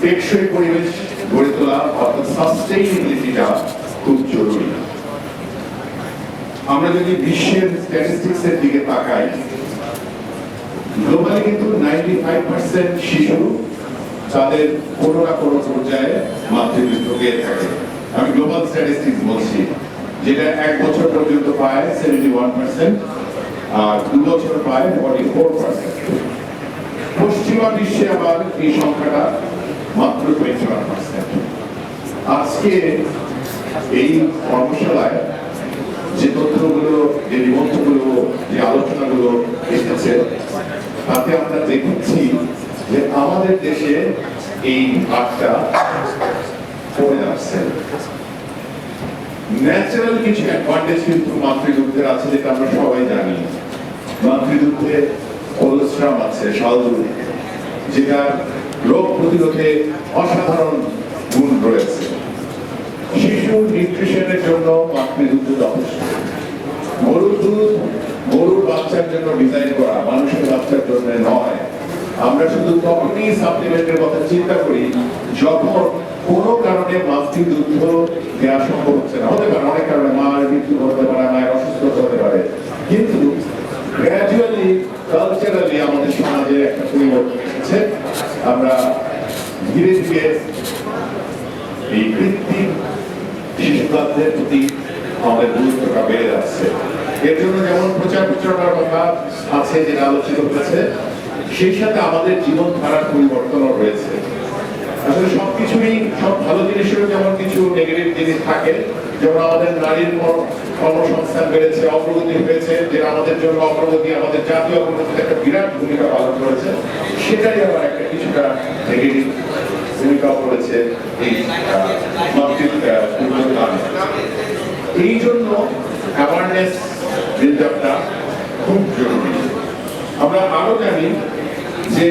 টেকসই পরিবেশ গড়ে তোলা অর্থাৎ সাস্টেইনেবিলিটিটা খুব জরুরি। আমরা যদি বিশ্বের স্ট্যাটিস্টিক্স এর দিকে তাকাই গ্লোবালি কিন্তু নাইনটি ফাইভ পার্সেন্ট শিশু তাদের কোনো না কোনো পর্যায়ে মাতৃমৃত্যু গিয়ে থাকে। আমি গ্লোবাল স্ট্যাটিস্টিক্স বলছি, যেটা এক বছর পর্যন্ত পায় সেভেন্টি ওয়ান পার্সেন্ট আর দু বছর পায় ফর্টি ফোর পার্সেন্ট পশ্চিমা বিশ্বে আবার এই সংখ্যাটা মাত্র টোয়েন্টি পার্সেন্ট আজকে এই কর্মশালায় যে তথ্যগুলো, যে নিবন্ধগুলো, যে আলোচনাগুলো এসেছে, তাতে আমরা দেখেছি যে আমাদের দেশে এই হারটা কমে যাচ্ছে ন্যাচারাল কিছু অ্যাডভান্টেজ কিন্তু মাতৃদুগ্ধের আছে, যেটা আমরা সবাই জানি। মাতৃদুগ্ধে কোলেস্ট্রাম আছে সালদুল যেটা রোগ প্রতিরোধে অসাধারণ গুণ রয়েছে। শিশু নিউট্রিশনের জন্য মাতৃদুগ্ধ যথেষ্ট। গরুর দুধ গরুর বাচ্চার জন্য ডিজাইন করা, মানুষের বাচ্চার জন্য নয়। আমরা শুধু তখনই সাপ্লিমেন্টের কথা চিন্তা করি যখন কোনো কারণে মাতৃদুগ্ধ দেওয়া সম্ভব হচ্ছে না হতে পারে অনেক কারণে মায়ের মৃত্যু হতে পারে মায়ের অসুস্থতা হতে পারে কিন্তু গ্র্যাজুয়ালি কালচারালি আমাদের সমাজে একটা পরিবর্তন এসেছে। আমরা ধীরে ধীরে এই কৃত্রিম শিশুকালদের প্রতি আমাদের গুরুত্বটা বেড়ে যাচ্ছে। এর জন্য যেমন প্রচার প্রচারণার কথা আছে, যেটা আলোচিত হয়েছে, সেই সাথে আমাদের জীবনধারার পরিবর্তনও রয়েছে। আসলে সবকিছুই সব ভালো জিনিসেরও যেমন কিছু নেগেটিভ জিনিস থাকে, যেমন আমাদের নারীর কর্মসংস্থান বেড়েছে, অগ্রগতি হয়েছে, যেটা আমাদের জন্য অগ্রগতি, আমাদের জাতীয় অগ্রগতিতে একটা বিরাট ভূমিকা পালন করেছে, সেটাই আবার একটা কিছুটা নেগেটিভ ভূমিকা করেছে এই। এই জন্য অ্যাওয়ারনেস বিল্ড খুব জরুরি আমরা আরও জানি যে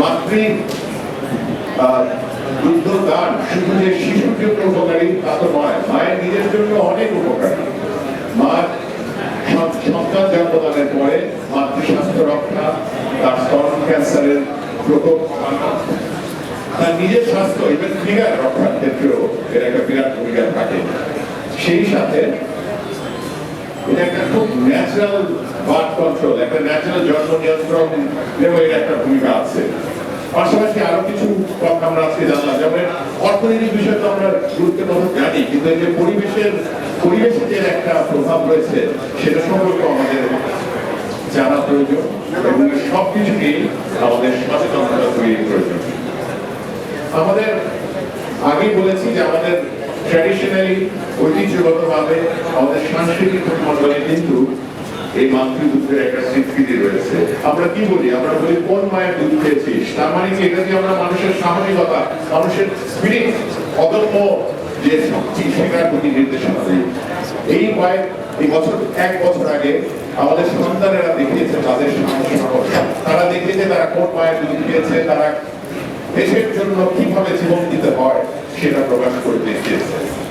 মাতৃ আহ, দুগ্ধদান শুধু যে শিশুর জন্য উপকারী তা তো নয় মায়ের নিজের জন্য অনেক উপকারী। মা সন্তান জন্মদানের পরে মাতৃ স্বাস্থ্য রক্ষা তার স্তন ক্যান্সারের প্রকোপ তার নিজের স্বাস্থ্য ইভেন ফিগার রক্ষার ক্ষেত্রেও এর একটা বিরাট ভূমিকা থাকে। সেই সাথে এটা একটা খুব ন্যাচারাল বার্থ কন্ট্রোল একটা ন্যাচারাল জন্ম নিয়ন্ত্রণ একটা ভূমিকা আছে। পাশাপাশি আরও কিছু কথা আমরা আজকে জানলাম। যেমন অর্থনৈতিক বিষয় তো আমরা গুরুত্বের কথা জানি, কিন্তু এই যে পরিবেশের পরিবেশের যে একটা প্রভাব রয়েছে, সেটা সম্পর্কে আমাদের জানা প্রয়োজন এবং সব কিছুকেই আমাদের সচেতনতা তৈরি প্রয়োজন। আমাদের আগেই বলেছি যে আমাদের ট্র্যাডিশনালি ঐতিহ্যগতভাবে আমাদের সাংস্কৃতিক মন্ডলে কিন্তু এই মাতৃদুগ্ধের একটা স্বীকৃতি রয়েছে। আমরা কি বলি? আমরা বলি, কোন মায়ের দুধ খেয়েছিস? তার মানে কি? এটা যে আমরা মানুষের সাহসিকতা, মানুষের স্পিরিট অদম্য যে শক্তি সেটার প্রতি নির্দেশনা দিই। এই মায়ের, এই বছর, এক বছর আগে আমাদের সন্তানেরা দেখিয়েছে তাদের সাহস সাহস। তারা দেখিয়েছে তারা কোন মায়ের দুধ খেয়েছে, তারা দেশের জন্য কীভাবে জীবন দিতে হয় সেটা প্রকাশ করে দেখিয়েছে।